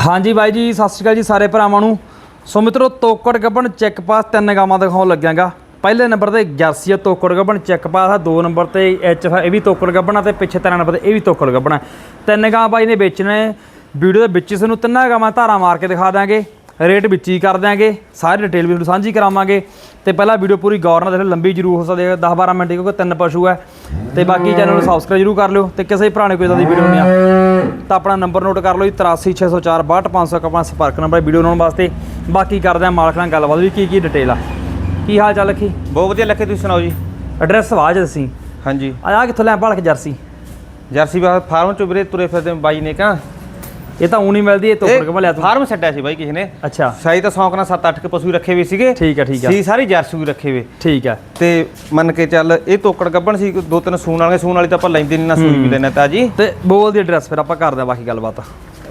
ਹਾਂਜੀ ਬਾਈ ਜੀ, ਸਤਿ ਸ਼੍ਰੀ ਅਕਾਲ ਜੀ ਸਾਰੇ ਭਰਾਵਾਂ ਨੂੰ। ਸੋ ਮਿੱਤਰੋ, ਤੋਕੜ ਗੱਬਣ ਚੈੱਕ ਪਾਸ ਤਿੰਨ ਗਾਵਾਂ ਦਿਖਾਉਣ ਲੱਗਿਆਗਾ। ਪਹਿਲੇ ਨੰਬਰ ਤੇ ਜਰਸੀ ਆ ਤੋਕੜ ਗੱਬਣ ਚੈੱਕ ਪਾਸ ਆ। ਦੋ ਨੰਬਰ ਤੇ ਐਚ ਇਹ ਵੀ ਤੋਕੜ ਗੱਬਣ ਆ ਤੇ ਪਿੱਛੇ ਤਿੰਨ ਨੰਬਰ ਤੇ ਇਹ ਵੀ ਤੋਕੜ ਗੱਬਣ ਤਿੰਨ ਗਾਂ ਬਾਈ ਨੇ ਵੇਚਣੇ। ਵੀਡੀਓ ਦੇ ਵਿੱਚ ਸਾਨੂੰ ਤਿੰਨਾਂ ਗਾਵਾਂ ਧਾਰਾ ਮਾਰ ਕੇ ਦਿਖਾ ਦਾਂਗੇ ਰੇਟ ਵਿੱਚ ਹੀ ਕਰ ਦਿਆਂਗੇ। ਸਾਰੀ ਡਿਟੇਲ ਵੀ ਤੁਹਾਨੂੰ ਸਾਂਝੀ ਕਰਾਵਾਂਗੇ। ਤੇ ਪਹਿਲਾਂ ਵੀਡੀਓ ਪੂਰੀ ਗੌਰ ਨਾਲ ਦੇਖੋ ਲੰਬੀ ਜ਼ਰੂਰ ਹੋ ਸਕਦੀ ਹੈ। 10 12 ਮਿੰਟ ਕਿਉਂਕਿ ਤਿੰਨ ਪਸ਼ੂ ਹੈ। ਤੇ ਬਾਕੀ ਚੈਨਲ ਨੂੰ ਸਬਸਕ੍ਰਾਈਬ ਜ਼ਰੂਰ ਕਰ ਲਿਓ। ਤੇ ਕਿਸੇ ਪੁਰਾਣੇ ਕੋਈ ਇਦਾਂ ਦੀ ਵੀਡੀਓ ਨਹੀਂ ਆ। ਤਾਂ ਆਪਣਾ ਨੰਬਰ ਨੋਟ ਕਰ ਲਓ ਜੀ 83604 62500 ਆਪਣਾ ਸੰਪਰਕ ਨੰਬਰ ਵੀਡੀਓ ਬਣਾਉਣ ਵਾਸਤੇ। ਬਾਕੀ ਕਰਦੇ ਆ ਮਾਲਕ ਨਾਲ ਗੱਲਬਾਤ ਵੀ ਕੀ ਕੀ ਡਿਟੇਲ ਆ। ਕੀ ਹਾਲ ਚਾਲ ਲੱਖੀ ਬਹੁਤ ਵਧੀਆ ਲੱਖੇ ਤੁਸੀਂ ਸੁਣਾਓ ਜੀ? ਐਡਰੈਸ ਆਵਾਜ਼ ਦੱਸੀ। ਹਾਂਜੀ। ਆ ਕਿੱਥੋਂ ਲੈ ਭਾਲ ਕੇ ਜਰਸੀ? ਜਰਸੀ ਬਾ ਫਾਰਮ ਚ ਵੀਰੇ ਤੁਰੇ ਫਿਰਦੇ ਬਾਈ ਨੇ ਕਾ ਇਹ ਤਾਂ ਊਂ ਨਹੀਂ ਮਿਲਦੀ ਇਹ ਤੋਕੜ ਕੇ ਭਲਿਆ ਤੂੰ। ਫਾਰਮ ਛੱਡਿਆ ਸੀ ਬਾਈ ਕਿਸੇ ਨੇ। ਅੱਛਾ। ਸਾਈ ਤਾਂ ਸੌਂਕ ਨਾਲ 7-8 ਕੇ ਪਸ਼ੂ ਰੱਖੇ ਵੀ ਸੀਗੇ। ਠੀਕ ਆ ਠੀਕ ਆ। ਸੀ ਸਾਰੀ ਜਰਸੀ ਵੀ ਰੱਖੇ ਵੇ। ਠੀਕ ਆ। ਤੇ ਮੰਨ ਕੇ ਚੱਲ ਇਹ ਤੋਕੜ ਗੱਬਣ ਸੀ ਦੋ ਤਿੰਨ ਸੂਣ ਵਾਲੇ ਸੂਣ ਵਾਲੀ ਤਾਂ ਆਪਾਂ ਲੈਂਦੇ ਨਹੀਂ ਨਾ ਸੂਈ ਵੀ ਲੈਣਾ ਤਾਂ ਜੀ। ਤੇ ਬੋਲ ਦੀ ਐਡਰੈਸ ਫਿਰ ਆਪਾਂ ਕਰਦੇ ਆ ਬਾਕੀ ਗੱਲਬਾਤ।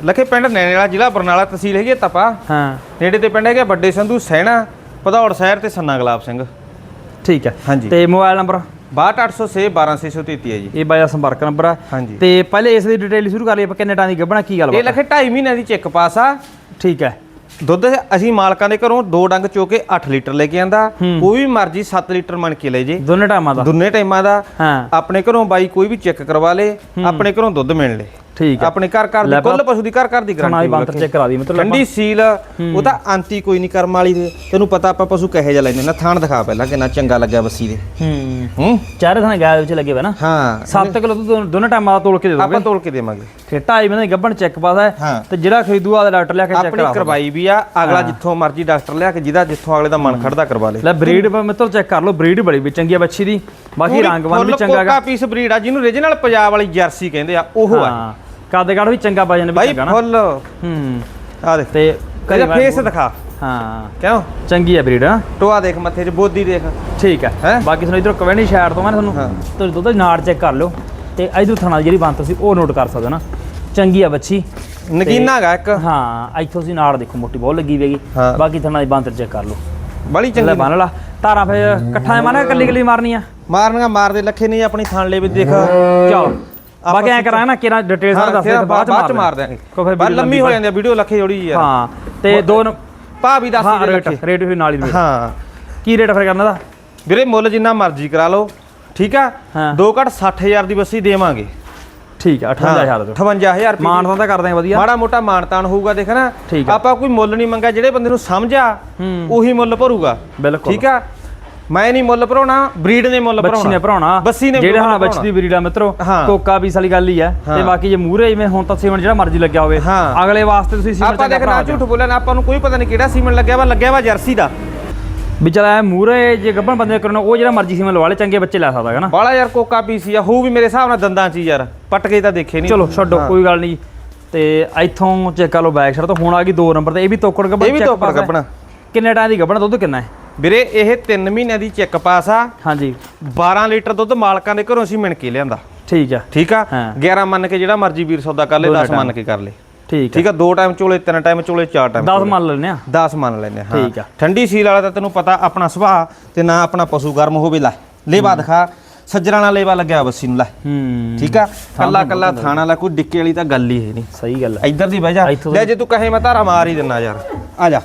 ਲੱਖੇ ਪਿੰਡ ਨੈਣੇ ਵਾਲਾ ਜ਼ਿਲ੍ਹਾ ਬਰਨਾਲਾ ਤਹਿਸੀਲ ਹੈਗੀ ਹੈ ਤਪਾ ਹਾਂ। ਨੇੜੇ ਤੇ ਪਿੰਡ ਹੈਗੇ ਵੱਡੇ ਸੰਧੂ ਸੈਣਾ ਭਦੌੜ ਸ਼ਹਿਰ ਤੇ ਸੰਨਾ ਗੁਲਾਬ ਸਿੰਘ। ਠੀਕ ਹੈ ਹਾਂਜੀ। ਤੇ ਮੋਬਾਈਲ ਨੰਬਰ? 62806 12633 ਹੈ ਜੀ। ਇਹ ਬਾਈ ਦਾ ਸੰਪਰਕ ਨੰਬਰ ਆ। ਹਾਂਜੀ। ਤੇ ਪਹਿਲੇ ਇਸ ਦੀ ਡਿਟੇਲ ਸ਼ੁਰੂ ਕਰ ਲਈ ਆਪਾਂ ਕਿੰਨੇ ਟਾਂ ਦੀ ਗੱਭਣਾ ਕੀ ਇਹ ਗੱਲਬਾਤ ਲੱਖੇ 2.5 ਮਹੀਨਿਆਂ ਦੀ ਚੈੱਕ ਪਾਸ ਆ। ਠੀਕ ਹੈ। ਦੁੱਧ ਅਸੀਂ ਮਾਲਕਾਂ ਦੇ ਘਰੋਂ ਦੋ ਡੰਗ ਚੋ ਕੇ 8 ਲੀਟਰ ਲੈ ਕੇ ਆਂਦਾ। ਕੋਈ ਵੀ ਮਰਜ਼ੀ 7 ਲੀਟਰ ਮੰਨ ਕੇ ਲੈ ਜੇ। ਦੋਨੇ ਟਾਈਮਾਂ ਦਾ। ਦੋਨੇ ਟਾਈਮਾਂ ਦਾ। ਹਾਂ। ਆਪਣੇ ਘਰੋਂ ਬਾਈ ਕੋਈ ਵੀ ਚੈੱਕ ਕਰਵਾ ਲੇ। ਆਪਣੇ ਘਰੋਂ ਦੁੱਧ ਮਿਲ ਲੇ। ਠੀਕ ਹੈ। ਆਪਣੇ ਘਰ ਘਰ ਦੀ ਕੁੱਲ ਪਸ਼ੂ ਦੀ ਘਰ ਘਰ ਦੀ ਗਾਰੰਟੀ ਬੰਤਰ ਚੈੱਕ ਕਰਾ ਦੀ ਮਤਲਬ ਠੰਡੀ ਸੀਲ ਉਹ ਤਾਂ ਅੰਤੀ ਕੋਈ ਨਹੀਂ ਕਰਮ ਵਾਲੀ ਦੇ ਤੈਨੂੰ ਪਤਾ ਆਪਾਂ ਪਸ਼ੂ ਕਹੇ ਜਾ ਲੈਂਦੇ ਨਾ ਥਾਣ ਦਿਖਾ ਪਹਿਲਾਂ ਕਿੰਨਾ ਚੰਗਾ ਲੱਗਿਆ ਬੱਸੀ ਦੇ। ਹੂੰ। ਹੂੰ? ਚਾਰੇ ਥਾਂ ਗਾਇ ਵਿੱਚ ਲੱਗੇ ਹੋਏ ਨਾ। ਹਾਂ। 7 ਕਿਲੋ ਦੁੱਧ ਦੋਨੇ ਟਾਈਮਾਂ ਦਾ ਤੋਲ ਕੇ ਦੇ ਦੋਗੇ। ਆਪਾਂ ਤੋਲ ਕੇ ਦੇਵਾਂਗੇ। ਤੇ 2.5 ਮਹੀਨੇ ਦੀ ਗੱਭਣ ਚੈੱਕ ਹਾਂ। ਤੇ ਜਿਹੜਾ ਖਰੀਦੂ ਆ ਡਾਕਟਰ ਲਿਆ ਕੇ ਚੈੱਕ ਆਪਣੀ ਕਰਾ ਕਰਵਾਈ ਵੀ ਆ ਅਗਲਾ ਜਿੱਥੋਂ ਮਰਜ਼ੀ ਡਾਕਟਰ ਲਿਆ ਕੇ ਜਿਹਦਾ ਜਿੱਥੋਂ ਅਗਲੇ ਦਾ ਮਨ ਖੜਦਾ ਕਰਵਾ ਲੇ। ਲੈ ਬਰੀਡ ਮਿੱਤਰ ਚੈੱਕ ਕਰ ਲਓ ਬਰੀਡ ਬੜੀ ਵੀ ਚੰਗੀ ਆ ਬੱਚੀ ਦੀ। ਬਾਕੀ ਰੰਗ ਵਨ ਵੀ ਚੰਗਾ ਕੋਕਾ ਪੀਸ ਬਰੀਡ ਆ ਜਿਹਨੂੰ ਰੀਜਨਲ ਪੰਜਾਬ ਵਾਲੀ ਜਰਸੀ ਕਹਿੰਦੇ ਆ ਉਹ ਆ। ਹਾਂ ਕਾਦੇ ਕਾੜ ਵੀ ਚੰਗਾ ਵਜਨ ਵੀ ਬਾਈ ਚੰਗਾ ਨਾ। ਫੁੱਲ। ਹੂੰ। ਆ ਦੇਖ। ਤੇ ਇਹਦਾ ਫੇਸ ਦਿਖਾ। ਹਾਂ। ਕਿਉਂ? ਚੰਗੀ ਆ ਬਰੀਡ ਹਾਂ। ਟੋਆ ਦੇਖ ਮੱਥੇ 'ਚ ਬੋਦੀ ਦੇਖ। ਠੀਕ ਹੈ ਹੈਂ? ਬਾਕੀ ਤੁਹਾਨੂੰ ਇਧਰ ਕਵੈਣੀ ਸ਼ਾਇਰ ਤੋਂ ਮੈਂ ਤੁਹਾਨੂੰ ਹਾਂ। ਤੁਸੀਂ ਦੁੱਧ ਦੀ ਨਾੜ ਚੈੱਕ ਕਰ ਲਓ। ਤੇ ਇਧਰ ਥਣਾ ਜਿਹੜੀ ਬੰਤ ਸੀ ਉਹ ਨੋਟ ਕਰ ਸਕਦੇ ਹੋ ਨਾ। ਚੰਗੀ ਆ ਬੱਚੀ। ਨਗੀਨਾ ਹੈਗਾ ਇੱਕ। ਹਾਂ ਇੱਥੋਂ ਸੀ ਨਾੜ ਦੇਖੋ ਮੋਟੀ ਬਹੁਤ ਲੱਗੀ ਹੋਏਗੀ ਹਾਂ। ਬਾਕੀ ਥਣਾ ਦੀ ਬੰਤ ਚੈੱਕ ਕਰ ਲਓ। ਬੜੀ ਲੈ ਚੰਗੀ ਬੰਨ ਲਾ। ਧਾਰਾਂ ਫਿਰ ਇਕੱਠਾ ਮਾਰਨਾ ਕੱਲੀ ਕੱਲੀ ਮਾਰਨੀ ਆ ਮਾਰਨੀਆਂ ਮਾਰਦੇ ਲੱਖੇ ਨਹੀਂ ਆਪਣੀ ਥਾਣ ਲੈ ਵੀ ਦੇਖ। ਚਲੋ। ਬਾਕੀ ਐ ਕਰਾਂ ਨਾ ਕਿਹੜਾ ਡਿਟੇਲ ਸਾਰਾ ਦੱਸ ਦੇ ਬਾਅਦ ਚ ਮਾਰ ਬਾਅਦ video ਲੰਮੀ ਹੋ ਜਾਂਦੀ ਆ ਵੀਡੀਓ ਲੱਖੇ ਜੋੜੀ ਯਾਰ। ਹਾਂ ਤੇ ਦੋ ਭਾ ਵੀ ਦੱਸ ਦੇ ਰੇਟ ਲੱਖੇ ਰੇਟ ਵੀ ਨਾਲ ਹੀ। ਹਾਂ। ਕੀ ਰੇਟ ਫਿਰ ਕਰਨਾ ਦਾ? ਵੀਰੇ ਮੁੱਲ ਜਿੰਨਾ ਮਰਜ਼ੀ ਕਰਾ ਲਓ ਠੀਕ ਆ। ਦੋ ਘੱਟ 60000 ਦੀ ਬੱਸੀ ਦੇਵਾਂਗੇ। ਠੀਕ ਆ 58000 ਦਾ 58000 ਰੁਪਏ। ਮਾਨ ਤਾਂ ਕਰ ਦਾਂਗੇ ਵਧੀਆ। ਮਾੜਾ ਮੋਟਾ ਮਾਨਤਾਨ ਹੋਊਗਾ ਦੇਖ ਨਾ। ਠੀਕ ਆ। ਆਪਾਂ ਕੋਈ ਮੁੱਲ ਨਹੀਂ ਮੰਗਿਆ ਜਿਹੜੇ ਬੰਦੇ ਨੂੰ ਸਮਝਾ ਹੂੰ। ਉਹੀ ਮੁੱਲ ਭਰੂਗਾ। ਬਿਲਕੁਲ। ਠੀਕ ਆ? ਮੈਂ ਨਹੀਂ ਮੁੱਲ ਭਰਾਉਣਾ ਬਰੀਡ ਨੇ ਮੁੱਲ ਬੱਚੀ ਨੇ ਭਰਾਉਣਾ ਭਰਾਉਣਾ ਬੱਸੀ ਨੇ ਜਿਹੜੇ ਹਾਂ ਬੱਚੀ ਭਰਾਉਣਾ। ਦੀ ਬਰੀਡ ਆ ਮਿੱਤਰੋ। ਕੋਕਾ ਪੀਸ ਵਾਲੀ ਗੱਲ ਹੀ ਆ ਤੇ। ਬਾਕੀ ਜੇ ਮੂਹਰੇ ਜਿਵੇਂ ਹੁਣ ਤਾਂ ਸੀਮਨ ਜਿਹੜਾ ਮਰਜ਼ੀ ਲੱਗਿਆ ਹੋਵੇ। ਅਗਲੇ ਵਾਸਤੇ ਤੁਸੀਂ ਸੀਮਨ ਆਪਾਂ ਦੇਖ ਨਾ ਝੂਠ ਬੋਲਿਆ ਨਾ ਆਪਾਂ ਨੂੰ ਕੋਈ ਪਤਾ ਨਹੀਂ ਕਿਹੜਾ ਸੀਮਨ ਲੱਗਿਆ ਵਾ ਲੱਗਿਆ ਵਾ ਜਰਸੀ ਦਾ ਵੀ ਚਲ ਐ ਮੂਹਰੇ ਜੇ ਗੱਭਣ ਬੰਦੇ ਕਰਨਾ ਉਹ ਜਿਹੜਾ ਮਰਜ਼ੀ ਸੀਮਨ ਲਵਾ ਲੇ ਚੰਗੇ ਬੱਚੇ ਲੈ ਸਕਦਾ ਹੈ ਨਾ ਬਾਲਾ ਯਾਰ ਕੋਕਾ ਪੀਸੀ ਆ ਹੋਊ ਵੀ ਮੇਰੇ ਹਿਸਾਬ ਨਾਲ ਦੰਦਾਂ ਚ ਯਾਰ ਪੱਟ ਕੇ ਤਾਂ ਦੇਖੇ ਨਹੀਂ ਚਲੋ ਛੱਡੋ ਕੋਈ ਗੱਲ ਨਹੀਂ ਤੇ ਇੱਥੋਂ ਚੈੱਕ ਕਰ ਲਓ ਬੈਕ ਸਾਈਡ ਤੋਂ ਹੁਣ ਆ ਗਈ 2 ਨੰਬਰ ਤੇ ਇਹ ਵੀ ਤੋਕੜ ਗੱਭਣ ਇਹ ਵੀ ਤੋਕੜ। ਗੱਭਣ। ਕਿੰਨੇ ਟਾਈਮ ਦੀ ਗੱਭਣ ਦੁੱਧ ਕਿੰਨਾ ਹੈ ਵੀਰੇ ਇਹ 3 ਮਹੀਨਿਆਂ ਦੀ ਚੈੱਕ ਪਾਸ ਆ। ਹਾਂਜੀ। 12 ਲੀਟਰ ਦੁੱਧ ਮਾਲਕਾਂ ਦੇ ਘਰੋਂ ਅਸੀਂ ਮਿਣ ਕੇ ਲਿਆਂਦਾ। ਠੀਕ ਆ। ਠੀਕ ਆ? ਹਾਂ। 11 ਮੰਨ ਕੇ ਜਿਹੜਾ ਮਰਜ਼ੀ ਵੀਰ ਸੌਦਾ ਕਰ ਲੇ ਦੋਨੇ 10 ਮੰਨ ਕੇ ਕਰ ਲੇ। ਠੀਕ ਆ। ਠੀਕ ਆ? ਦੋ ਟਾਈਮ ਚੋਲੇ ਤਿੰਨ ਟਾਈਮ ਚੋਲੇ ਚਾਰ ਟਾਈਮ 10 ਮੰਨ ਲੈਨੇ ਆ। 10 ਮੰਨ ਲੈਨੇ ਹਾਂ। ਠੀਕ ਆ। ਠੰਡੀ ਸੀਲ ਵਾਲਾ ਤਾਂ ਤੈਨੂੰ ਪਤਾ ਆਪਣਾ ਸੁਭਾਅ ਤੇ ਨਾ ਆਪਣਾ ਪਸ਼ੂ ਗਰਮ ਹੋਵੇ ਲੈ। ਲੇਵਾ ਦਿਖਾ। ਸੱਜਣਾ ਨਾਲ ਲੇਵਾ ਲੱਗਿਆ ਬੱਸੀ ਨੂੰ ਲੈ। ਹੂੰ। ਠੀਕ ਆ? ਕੱਲਾ ਕੱਲਾ ਥਾਣਾ ਵਾਲਾ ਕੋਈ ਡਿੱਕੇ ਵਾਲੀ ਤਾਂ ਗੱਲ ਹੀ ਹੈ ਨਹੀਂ। ਸਹੀ ਗੱਲ ਹੈ ਇੱਧਰ ਦੀ ਬਹਿ ਜਾ। ਲੈ ਜੇ ਤੂੰ ਕਹੇ ਮੈਂ ਧਾਰਾ ਮਾਰ ਹੀ ਦਿੰਨਾ ਯਾਰ। ਆ ਜਾ।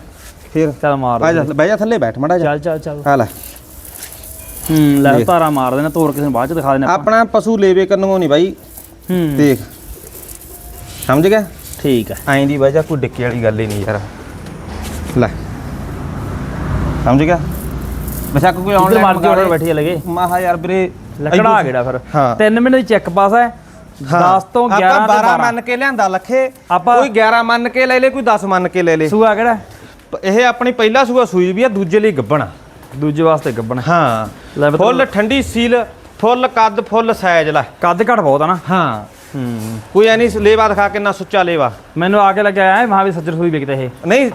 ਫੇਰ? ਚੱਲ ਮਾਰ ਆ ਜਾ ਬਹਿ ਜਾ ਥੱਲੇ ਬੈਠ ਮੜਾ ਜਾ ਚੱਲ ਚੱਲ ਚੱਲ। ਆ ਲੈ। ਹੂੰ ਲੈ ਤਾਰਾ ਮਾਰ ਦੇਣਾ ਤੋਰ ਕਿਸੇ ਨੂੰ ਬਾਅਦ ਚ ਦਿਖਾ ਦੇਣਾ ਆਪਾਂ। ਆਪਣਾ ਪਸ਼ੂ ਲੇਵੇ ਕਰਨੋਂ ਨਹੀਂ ਬਾਈ। ਹੂੰ। ਦੇਖ। ਸਮਝ ਗਿਆ? ਠੀਕ ਹੈ ਐਂ ਦੀ ਵਜ੍ਹਾ ਕੋਈ ਡਿੱਕੇ ਵਾਲੀ ਗੱਲ ਹੀ ਨਹੀਂ ਯਾਰ। ਲੈ। ਸਮਝ ਗਿਆ? ਬੇਸ਼ੱਕ ਕੋਈ ਆਨਲਾਈਨ ਮਰਜ਼ੀ ਆਰਡਰ ਬੈਠੀ ਲਗੇ। ਮਾਹਾ ਯਾਰ ਵੀਰੇ ਲੱਕੜਾ ਆ ਗਿਆ ਫਿਰ? ਹਾਂ। 3 ਮਹੀਨੇ ਦੀ ਚੈੱਕ ਪਾਸ ਹੈ। 10 ਤੋਂ 11 ਆਪਾਂ ਤੇ 12 12 ਮੰਨ ਕੇ ਲਿਆਂਦਾ ਲੱਖੇ। ਕੋਈ 11 ਮੰਨ ਕੇ ਲੈ ਲੇ ਕੋਈ 10 ਮੰਨ ਕੇ ਲੈ ਲੇ। ਸੂਆ ਕਿਹੜਾ? ਇਹ ਆਪਣੀ ਪਹਿਲਾ ਸੂਆ ਸੂਈ ਵੀ ਆ ਦੂਜੇ ਲਈ ਗੱਬਣ ਦੂਜੇ ਵਾਸਤੇ ਗੱਬਣ ਹਾਂ। ਲੈ ਬਤਾ ਫੁੱਲ ਠੰਡੀ ਸੀਲ ਫੁੱਲ ਕੱਦ ਫੁੱਲ ਸਾਈਜ਼ ਲੈ। ਕੱਦ ਘਟ ਬਹੁਤ ਆ ਨਾ। ਹਾਂ। ਹੂੰ। ਕੋਈ ਐ ਨਹੀਂ ਲੇਵਾ ਦਿਖਾ ਕਿੰਨਾ ਸੁੱਚਾ ਲੇਵਾ। ਮੈਨੂੰ ਆ ਕੇ ਲੱਗਿਆ ਹੈ ਮਹਾਂ ਵੀ ਸੱਜਰ ਸੂਈ ਵਿਕਦੇ ਇਹ। ਨਹੀਂ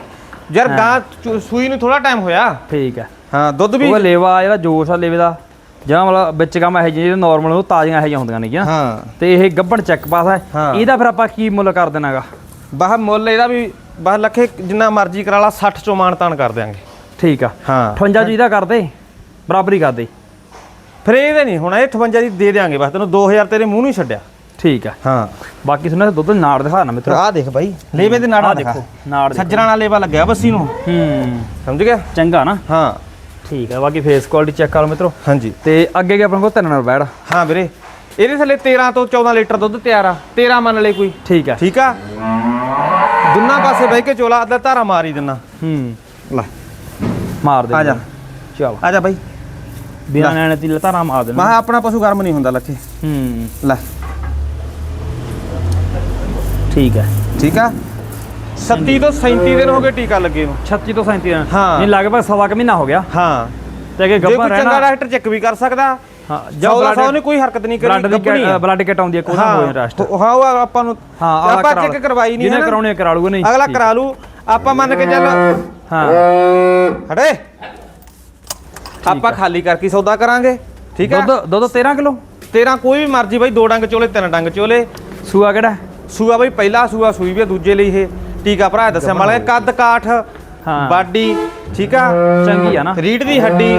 ਯਾਰ ਗਾਂ ਚੂ- ਸੂਈ ਨੂੰ ਥੋੜਾ ਟਾਈਮ ਹੋਇਆ। ਠੀਕ ਹੈ ਹਾਂ ਦੁੱਧ ਵੀ ਉਹ ਲੇਵਾ ਜਿਹੜਾ ਜੋਸ਼ ਆ ਲੇਵੇ ਦਾ ਜਿਹੜਾ ਮਤਲਬ ਵਿੱਚ ਕੰਮ ਇਹ ਜਿਹੜੇ ਨਾਰਮਲ ਉਹ ਤਾਜ਼ੀਆਂ ਇਹ ਜਿਹੀਆਂ ਹੁੰਦੀਆਂ ਨੇਗੀਆਂ। ਹਾਂ। ਤੇ ਇਹ ਗੱਬਣ ਚੈੱਕ ਪਾਸ ਹੈ ਹਾਂ। ਇਹਦਾ ਫਿਰ ਆਪਾਂ ਕੀ ਮੁੱਲ ਕਰ ਦੇਣਾਗਾ? ਬਾਹ ਮੁੱਲ ਇਹਦਾ ਵੀ ਬਾਹ ਲੱਖੇ ਜਿੰਨਾ ਮਰਜ਼ੀ ਕਰਾ ਲਾ 60 ਚੋਂ ਮਾਨ ਤਾਨ ਕਰ ਦਿਆਂਗੇ। ਠੀਕ ਆ। ਹਾਂ। 58 ਜੀ ਦਾ ਕਰ ਦੇ ਬਰਾਬਰੀ ਕਰ ਦੇ। ਫਿਰ ਇਹਦੇ ਨਹੀਂ ਹੁਣ ਇਹ 58 ਦੀ ਦੇ ਦਿਆਂਗੇ ਬਸ ਤੈਨੂੰ 2000 ਤੇਰੇ ਮੂੰਹ ਨੂੰ ਛੱਡਿਆ। ਠੀਕ ਆ। ਹਾਂ। ਬਾਕੀ ਸੁਣਾ ਦੁੱਧ ਨਾੜ ਦਿਖਾ ਨਾ ਮਿੱਤਰੋ। ਆ ਦੇਖ ਬਾਈ ਲੇਵੇ ਦੇ ਨਾੜਾ ਆਹ ਦੇਖੋ ਨਾੜ। ਸੱਜਣਾ ਨਾਲ ਲੇਵਾ ਲੱਗਿਆ ਬੱਸੀ ਨੂੰ। ਹੂੰ। ਸਮਝ ਗਿਆ? ਚੰਗਾ ਨਾ? ਹਾਂ। ਠੀਕ ਆ ਬਾਕੀ ਫੇਸ ਕੁਆਲਿਟੀ ਚੈੱਕ ਕਰ ਲਓ ਮਿੱਤਰੋ। ਹਾਂਜੀ। ਤੇ ਅੱਗੇ ਗਿਆ ਆਪਣੇ ਕੋਲ ਤਿੰਨ ਨੰਬਰ ਬੈੜ ਹਾਂ ਵੀਰੇ। ਇਹਦੇ ਥੱਲੇ 13 ਤੋਂ 14 ਲੀਟਰ ਦੁੱਧ ਤਿਆਰ ਆ। 13 ਮੰਨ ਲੈ ਕੋਈ। ਠੀਕ ਆ। ਠੀਕ ਆ? ਦੋਨਾਂ ਪਾਸੇ ਬਹਿ ਕੇ ਚੋਲਾ ਅੱਧਾ ਧਾਰਾ ਮਾਰੀ ਦਿੰਨਾ। ਹੂੰ। ਲੈ। ਮਾਰ ਦੇ ਆ ਜਾ। ਚਲ। ਆ ਜਾ ਬਾਈ। ਬਿਨਾਂ ਨੈਣ ਤੀ ਲਤਾਰਾ ਮਾਰ ਦੇਣਾ। ਮੈਂ ਆਪਣਾ ਪਸ਼ੂ ਗਰਮ ਨਹੀਂ ਹੁੰਦਾ ਲੱਖੇ ਹੂੰ। ਲੈ। ਠੀਕ ਹੈ। ਠੀਕ ਆ? 37 ਤੋਂ 37 ਦਿਨ ਹੋ ਗਏ ਟੀਕਾ ਲੱਗੇ ਨੂੰ। 36 ਤੋਂ 37 ਦਿਨ। ਹਾਂ। ਨਹੀਂ ਲਗਭਗ ਸਵਾ ਕੁ ਮਹੀਨਾ ਹੋ ਗਿਆ। ਹਾਂ। ਤੇ ਅੱਗੇ ਜੇ ਗੱਭਾ ਕੋਈ ਚੰਗਾ ਰਹਿਣਾ ਡਾਕਟਰ ਚੈੱਕ ਵੀ ਕਰ ਸਕਦਾ। ਹਾਂ ਜਾਂ ਸੌ ਨੇ ਕੋਈ ਹਰਕਤ ਨਹੀਂ ਬਲੱਡ ਕਰੀ ਦੀ ਆ। ਬਲੱਡ ਕਿਟ ਆਉਂਦੀ ਹੈ ਕੋਈ ਨਾ ਹੋਏ ਰੈਸਟ। ਹਾਂ ਉਹ ਆਪਾਂ ਨੂੰ ਹਾਂ ਆਪਾਂ ਚੈੱਕ ਕਰਵਾਈ ਨਹੀਂ ਜਿਹਨੇ ਕਰਾਉਣੇ ਕਰਾ ਲੂਗਾ ਨਹੀਂ ਅਗਲਾ। ਕਰਾ ਲੂ ਆਪਾਂ ਮੰਨ ਕੇ ਚੱਲ ਹਾਂ। ਹਟੇ। ਆਪਾਂ ਖਾਲੀ ਕਰਕੇ ਸੌਦਾ ਕਰਾਂਗੇ ਠੀਕ ਹੈ? ਦੁੱਧ ਦੁੱਧ 13 ਕਿਲੋ? ਤੇਰਾ ਕੋਈ ਵੀ ਮਰਜ਼ੀ ਬਾਈ ਦੋ ਡੰਗ ਚੋਲੇ ਤਿੰਨ ਡੰਗ ਚੋਲੇ। ਸੂਆ ਕਿਹੜਾ? ਸੂਆ ਬਈ ਪਹਿਲਾ ਸੂਆ ਸੂਈ ਵੀ ਦੂਜੇ ਲਈ ਇਹ। ਟੀਕਾ ਭਰਾ ਦੱਸਿਆ ਮਾਲੇ ਕੱਦ ਕਾਠ ਹਾਂ। ਬਾਡੀ ਠੀਕ ਆ? ਚੰਗੀ ਆ ਨਾ। ਰੀੜ ਦੀ ਹੱਡੀ।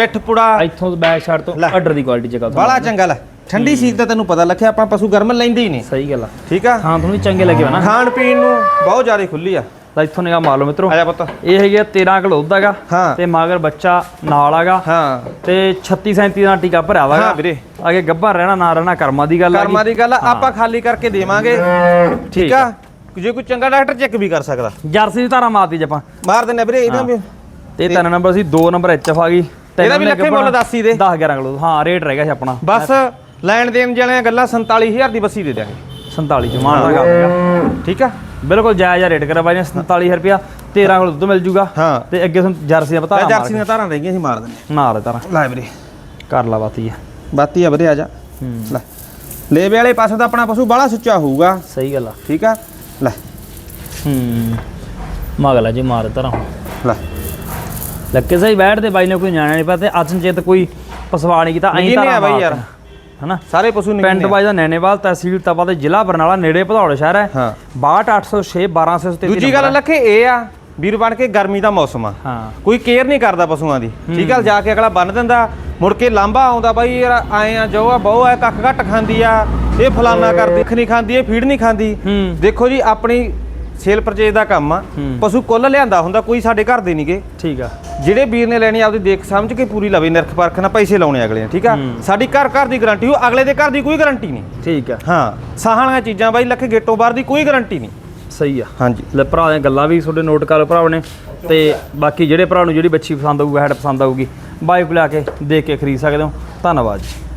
ਪਿੱਠ ਪੁੜਾ ਇੱਥੋਂ ਬੈਕ ਸਾਈਡ ਤੋਂ। ਆਰਡਰ ਦੀ ਕੁਆਲਿਟੀ ਚੈੱਕ ਬਾਲਾ ਚੰਗਾ ਲੈ। ਠੰਡੀ ਸੀਤ ਤਾਂ ਤੈਨੂੰ ਪਤਾ ਲੱਖਿਆ ਆਪਾਂ ਪਸ਼ੂ ਗਰਮ ਲੈਂਦੇ ਹੀ ਨਹੀਂ। ਸਹੀ ਗੱਲ ਆ। ਠੀਕ ਆ? ਹਾਂ ਤੁਹਾਨੂੰ ਵੀ ਚੰਗੇ ਲੱਗੇ ਹੋਣਾ ਖਾਣ ਪੀਣ ਨੂੰ ਬਹੁਤ ਜ਼ਿਆਦਾ ਖੁੱਲੀ ਆ। ਤਾਂ ਇੱਥੋਂ ਨਿਗਾ ਮਾਰ ਲਓ ਮਿੱਤਰੋ। ਆ ਜਾ ਪੁੱਤ। ਇਹ ਹੈਗੀ ਆ 13 ਕਿਲੋ ਦੁੱਧ ਹੈਗਾ। ਤੇ ਮਗਰ ਬੱਚਾ ਨਾਲ ਹੈਗਾ। ਹਾਂ। ਤੇ 36 37 ਦਾ ਟੀਕਾ ਭਰਿਆ ਵਾ ਹਾਂ ਵੀਰੇ। ਅਗੇ ਗੱਭਾ ਰਹਿਣਾ ਨਾ ਰਹਿਣਾ ਕਰਮਾਂ ਦੀ ਗੱਲ ਆ ਕਰਮਾਂ ਦੀ ਗੱਲ ਆ। ਆਪਾਂ ਖਾਲੀ ਕਰਕੇ ਦੇਵਾਂਗੇ। ਠੀਕ ਆ? ਜੇ ਕੋਈ ਚੰਗਾ ਡਾਕਟਰ ਚੈੱਕ ਵੀ ਕਰ ਸਕਦਾ। ਜਰਸੀ ਦੀ ਧਾਰਾ ਮਾਰਦੀ ਜੇ ਆਪਾਂ। ਮਾਰ ਦਿੰਨੇ ਵੀਰੇ ਇਹਦਾ ਵੀ। ਤੇ ਤਿੰਨ ਨੰਬਰ ਸੀ ਦੋ ਨੰਬਰ ਐਚ ਆ ਗਈ। ਇਹਦਾ ਵੀ ਲੱਖੇ ਮੁੱਲ ਦੱਸ ਹੀ ਦੇ। 10 11 ਕਿਲੋ ਹਾਂ ਰੇਟ ਰਹਿ ਗਿਆ ਸੀ ਆਪਣਾ। ਬਸ ਲੈਣ ਦੇਣ ਵਾਲੀਆਂ ਗੱਲਾਂ 47000 ਦੀ ਬੱਸੀ ਦੇ ਦਿਆਂਗੇ। 47 ਚ ਮਾਨ ਦਾ ਕੰਮ ਠੀਕ ਆ? ਬਿਲਕੁਲ ਜਾਇਜ਼ ਰੇਟ ਕਰਾ ਬਾਈ ਨੇ 47000 ਰੁਪਿਆ 13 ਕਿਲੋ ਦੁੱਧ ਮਿਲ ਜੂਗਾ। ਤੇ ਅੱਗੇ ਤੁਹਾਨੂੰ ਜਰਸੀ ਦਾ ਪਤਾ ਜਰਸੀ ਦੀਆਂ ਧਾਰਾਂ ਰਹਿ ਗਈਆਂ ਸੀ ਮਾਰ ਦਿੰਨੇ ਨਾਲ ਤਾਰਾ। ਲੈ ਵੀਰੇ। ਕਰ ਲਾ ਬਾਤੀ ਆ। ਬਾਤੀ ਆ ਵੀਰੇ ਆ ਜਾ। ਲੈ। ਲੇਵੇ ਵਾਲੇ ਪਾਸੇ ਤਾਂ ਆਪਣਾ ਪਸ਼ੂ ਬਾਲਾ ਸੁੱਚਾ ਹੋਊਗਾ। ਸਹੀ ਗੱਲ ਆ। ਠੀਕ ਆ? ਲੈ। ਹੂੰ। ਮਗਲਾ ਜੀ ਮਾਰ ਤਾਰਾ। ਲੈ। ਲੱਕੇ ਸਹੀ ਬੈਠ ਤੇ ਬਾਈ ਨੇ ਕੋਈ ਜਾਣਿਆ ਨਹੀਂ ਪਤਾ ਤੇ ਅਚਨਚੇਤ ਕੋਈ ਪਸਵਾ ਨਹੀਂ ਕੀਤਾ ਐਂ ਆ ਬਾਈ ਯਾਰ। ਹਨਾ? ਸਾਰੇ ਪਸ਼ੂ ਪਿੰਡ ਨਿਕਲਦੇ ਬਾਈ ਦਾ ਨੈਣੇਵਾਲ ਤਹਿਸੀਲ ਤਪਾ ਤੇ ਜ਼ਿਲ੍ਹਾ ਬਰਨਾਲਾ ਨੇੜੇ ਭਦੌੜ ਸ਼ਹਿਰ ਹੈ। ਹਾਂ। 62806 1233 ਦੂਜੀ ਗੱਲ ਲੱਖੇ ਇਹ ਆ ਵੀਰ ਬਣ ਕੇ ਗਰਮੀ ਦਾ ਮੌਸਮ ਆ। ਹਾਂ। ਕੋਈ ਕੇਅਰ ਨਹੀਂ ਕਰਦਾ ਪਸ਼ੂਆਂ ਦੀ। ਠੀਕ ਆ ਜਾ ਕੇ ਅਗਲਾ ਬੰਨ ਦਿੰਦਾ। ਮੁੜ ਕੇ ਲਾਂਬਾ ਆਉਂਦਾ ਬਾਈ ਯਾਰ ਆਏ ਆ ਜੋ ਆ ਬਹੁ ਆ ਕੱਖ ਘੱਟ ਖਾਂਦੀ ਆ। ਇਹ ਫਲਾਨਾ ਕਰਦੀ ਖ ਨਹੀਂ ਖਾਂਦੀ ਇਹ ਫੀਡ ਨਹੀਂ ਖਾਂਦੀ। ਦੇਖੋ ਜੀ ਆਪਣੀ ਸੇਲ ਪਰਚੇਜ ਦਾ ਕੰਮ ਆ। ਪਸ਼ੂ ਕੁੱਲ ਲਿਆਂਦਾ ਹੁੰਦਾ ਕੋਈ ਸਾਡੇ ਘਰ ਦੇ ਨਹੀਂਗੇ। ਠੀਕ ਆ। ਜਿਹੜੇ ਵੀਰ ਨੇ ਲੈਣੀ ਆਪਦੀ ਦੇਖ ਸਮਝ ਕੇ ਪੂਰੀ ਲਵੇ ਨਿਰਖ ਪਰਖ ਨਾਲ ਪੈਸੇ ਲਾਉਣੇ ਅਗਲੇ ਨੇ ਠੀਕ ਆ। ਸਾਡੀ ਘਰ ਘਰ ਦੀ ਗਾਰੰਟੀ ਹੋ ਅਗਲੇ ਦੇ ਘਰ ਦੀ ਕੋਈ ਗਾਰੰਟੀ ਨਹੀਂ। ਠੀਕ ਆ। ਹਾਂ ਸਾਹਾਂ ਵਾਲੀਆਂ ਚੀਜ਼ਾਂ ਬਾਈ ਲੱਖ ਗੇਟੋ ਬਾਹਰ ਦੀ ਕੋਈ ਗਾਰੰਟੀ ਨਹੀਂ। ਸਹੀ ਆ। ਹਾਂਜੀ। ਲੈ ਭਰਾ ਦੀਆਂ ਗੱਲਾਂ ਵੀ ਤੁਹਾਡੇ ਨੋਟ ਕਰ ਭਰਾਵਾਂ ਨੇ ਤੇ ਬਾਕੀ ਜਿਹੜੇ ਭਰਾ ਨੂੰ ਜਿਹੜੀ ਬੱਚੀ ਪਸੰਦ ਆਊਗਾ ਹੈਡ ਪਸੰਦ ਆਊਗੀ ਬਾਈਕ ਲਿਆ ਕੇ ਦੇਖ ਕੇ ਖਰੀਦ ਸਕਦੇ ਹੋ। ਧੰਨਵਾਦ ਜੀ।